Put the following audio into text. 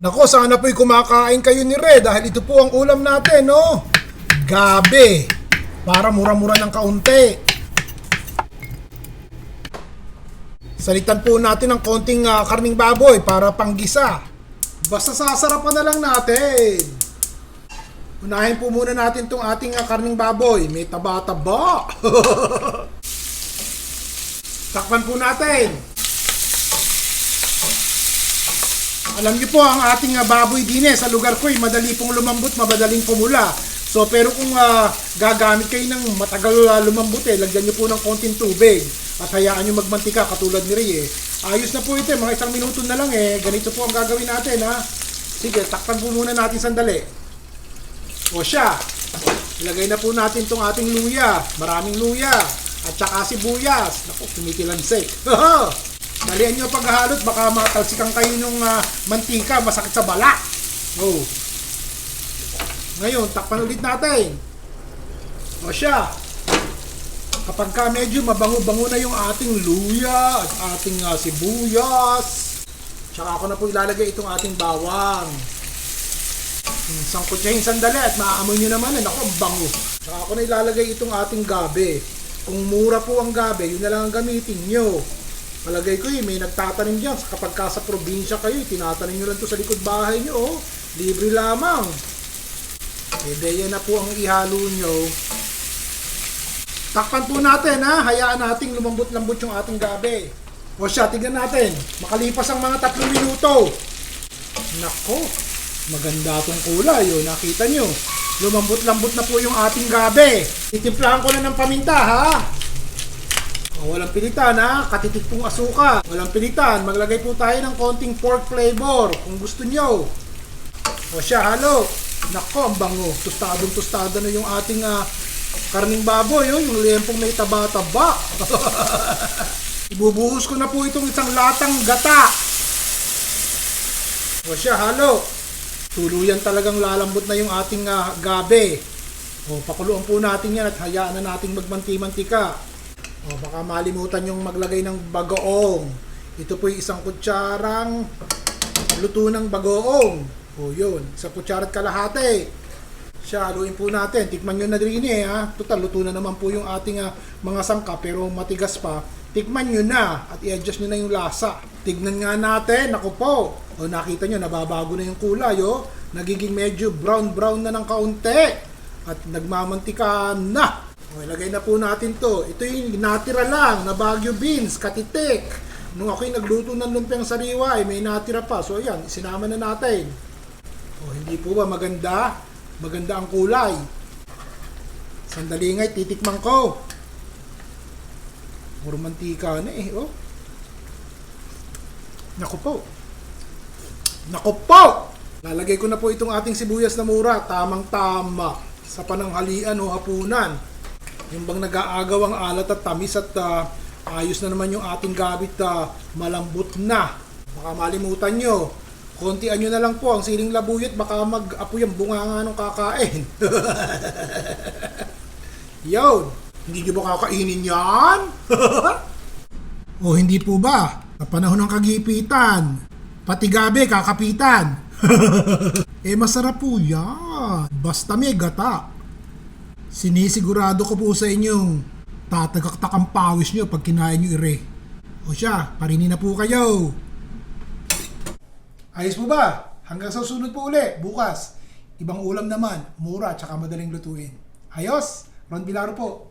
Nako, sana po'y kumakain kayo ni Red dahil ito po ang ulam natin, no? Gabi. Para mura-mura ng kaunti. Salitan po natin ng konting ah, karning baboy para panggisa. Basta sasarapan na lang natin. Unahin po muna natin tong ating ah, karning baboy. May taba-taba. Takpan po natin. Alam niyo po, ang ating ah, baboy din eh, sa lugar ko, eh, madali pong lumambot, madaling pumula. So, pero kung ah, gagamit kayo ng matagal ah, lumambot eh, lagyan niyo po ng konting tubig at hayaan niyo magmantika katulad ni Ray eh. Ayos na po ito, eh, mga isang minuto na lang eh. Ganito po ang gagawin natin ha. Sige, takpan po muna natin sandali. O siya, ilagay na po natin tong ating luya. Maraming luya. At saka sibuyas. Naku, kumitilansik. Dalian nyo paghahalot, baka matalsikan kayo ng ah, mantika, masakit sa bala. Oh. Ngayon, takpan ulit natin. O siya. Kapag ka medyo mabango-bango na yung ating luya at ating ah, sibuyas, tsaka ako na po ilalagay itong ating bawang. Yung sandali at maaamoy nyo naman eh. Naku, ang bango. Tsaka ako na ilalagay itong ating gabi. Kung mura po ang gabi, yun na lang ang gamitin nyo. Palagay ko eh, may nagtatanim dyan. Kapag ka sa probinsya kayo, eh, tinatanim nyo lang to sa likod bahay nyo. Oh. Libre lamang. Eh, yan na po ang ihalo nyo. Takpan po natin ha. Hayaan nating lumambot-lambot yung ating gabi. O siya, tignan natin. Makalipas ang mga tatlong minuto. Nako, maganda tong kulay. O, nakita nyo. Lumambot-lambot na po yung ating gabi. Titimplahan ko na ng paminta ha. O, walang pilitan ha. Katitik pong asuka. Walang pilitan. Maglagay po tayo ng konting pork flavor kung gusto nyo. O siya, halo. Nako, ang bango. Tostadong tostada na yung ating ah, karning baboy. Oh, yung lempong may taba-taba. Ibubuhos ko na po itong isang latang gata. O siya, halo. Tuluyan talagang lalambot na yung ating ah, gabi. O, pakuluan po natin yan at hayaan na nating magmanti-mantika. O, baka malimutan yung maglagay ng bagoong. Ito po yung isang kutsarang luto ng bagoong. O, yun. Sa kutsara at kalahati. Siya, haluin po natin. Tikman nyo na rin eh, ha. Total, luto na naman po yung ating ah, mga sangka, pero matigas pa. Tikman nyo na at i-adjust nyo na yung lasa. Tignan nga natin, ako po. O nakita nyo, nababago na yung kulay, oh. Nagiging medyo brown-brown na ng kaunti. At nagmamantika na. O, ilagay na po natin to. Ito yung natira lang na Baguio beans, katitik. Nung ako'y nagluto ng lumpiang sariwa, eh, may natira pa. So, ayan, sinama na natin. O, hindi po ba maganda? Maganda ang kulay. Sandali nga, titikman ko. Puro na eh, oh. Naku po. Naku po! Lalagay ko na po itong ating sibuyas na mura. Tamang-tama. Sa pananghalian o hapunan. Yung bang nag-aagaw ang alat at tamis at ah, ayos na naman yung ating gabit ah, malambot na. Baka malimutan nyo. Kontian nyo na lang po ang siling labuyot. Baka mag-apoy ang bunganga ng kakain. Yun! Hindi nyo ba kakainin yan? o hindi po ba? Sa panahon ng kagipitan, pati gabi kakapitan. eh masarap po yan. Basta may gata. Sinisigurado ko po sa inyong tatagaktak ang pawis nyo pag kinain nyo ire. O siya, parinin na po kayo. Ayos po ba? Hanggang sa susunod po uli, bukas. Ibang ulam naman, mura, tsaka madaling lutuin. Ayos? Ron Bilaro po.